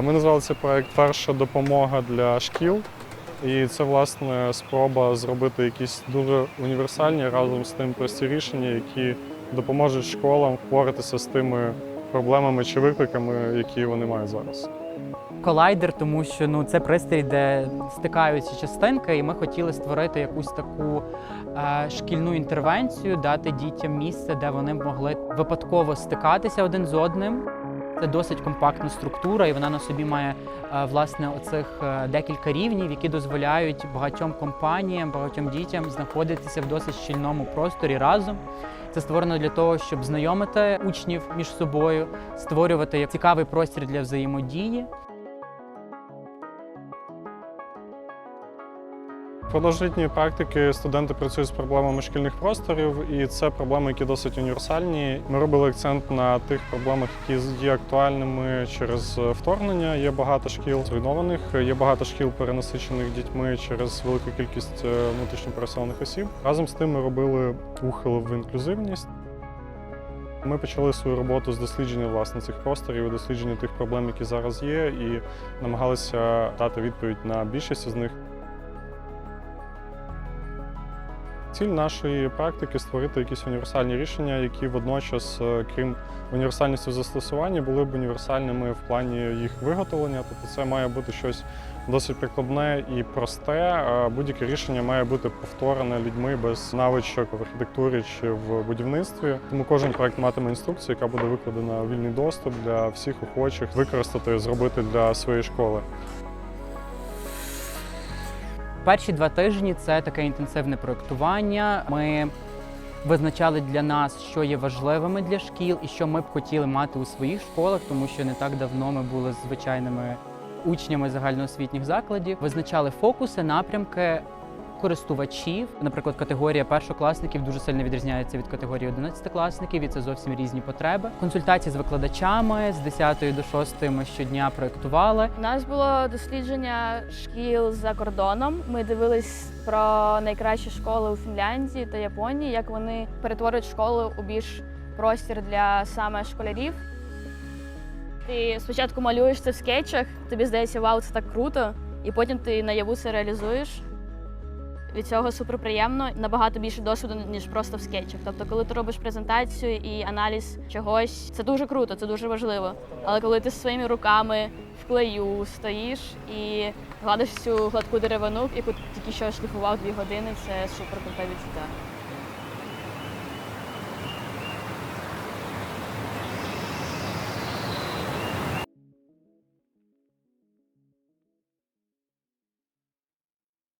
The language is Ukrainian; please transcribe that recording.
Ми назвали цей проект Перша допомога для шкіл. І це власне спроба зробити якісь дуже універсальні разом з тим прості рішення, які допоможуть школам впоратися з тими проблемами чи викликами, які вони мають зараз. колайдер, тому що ну це пристрій, де стикаються частинки, і ми хотіли створити якусь таку е, шкільну інтервенцію, дати дітям місце, де вони могли випадково стикатися один з одним. Це досить компактна структура, і вона на собі має е, власне оцих е, декілька рівнів, які дозволяють багатьом компаніям, багатьом дітям знаходитися в досить щільному просторі разом. Це створено для того, щоб знайомити учнів між собою, створювати цікавий простір для взаємодії. Впродовж літньої практики студенти працюють з проблемами шкільних просторів, і це проблеми, які досить універсальні. Ми робили акцент на тих проблемах, які є актуальними через вторгнення. Є багато шкіл зруйнованих, є багато шкіл перенасичених дітьми через велику кількість е, осіб. Разом з тим ми робили ухил в інклюзивність. Ми почали свою роботу з дослідження власне цих просторів, дослідження тих проблем, які зараз є, і намагалися дати відповідь на більшість з них. Ціль нашої практики створити якісь універсальні рішення, які водночас, е, крім універсальності в застосуванні, були б універсальними в плані їх виготовлення. Тобто це має бути щось досить прикладне і просте. Будь-яке рішення має бути повторене людьми без навичок в архітектурі чи в будівництві. Тому кожен проект матиме інструкцію, яка буде викладена вільний доступ для всіх охочих використати, зробити для своєї школи. Перші два тижні це таке інтенсивне проєктування. Ми визначали для нас, що є важливими для шкіл і що ми б хотіли мати у своїх школах, тому що не так давно ми були звичайними учнями загальноосвітніх закладів. Визначали фокуси, напрямки користувачів. Наприклад, категорія першокласників дуже сильно відрізняється від категорії одинадцятикласників, і це зовсім різні потреби. Консультації з викладачами з 10 до 6 ми щодня проєктували. У нас було дослідження шкіл за кордоном. Ми дивились про найкращі школи у Фінляндії та Японії, як вони перетворюють школу у більш простір для саме школярів. Ти спочатку малюєш це в скетчах, тобі здається, вау, це так круто, і потім ти наяву це реалізуєш. Від цього суперприємно, набагато більше досвіду, ніж просто в скетчах. Тобто, коли ти робиш презентацію і аналіз чогось, це дуже круто, це дуже важливо. Але коли ти своїми руками в клею стоїш і гладиш цю гладку деревину, яку тільки що шліфував дві години, це супер крута відчуття.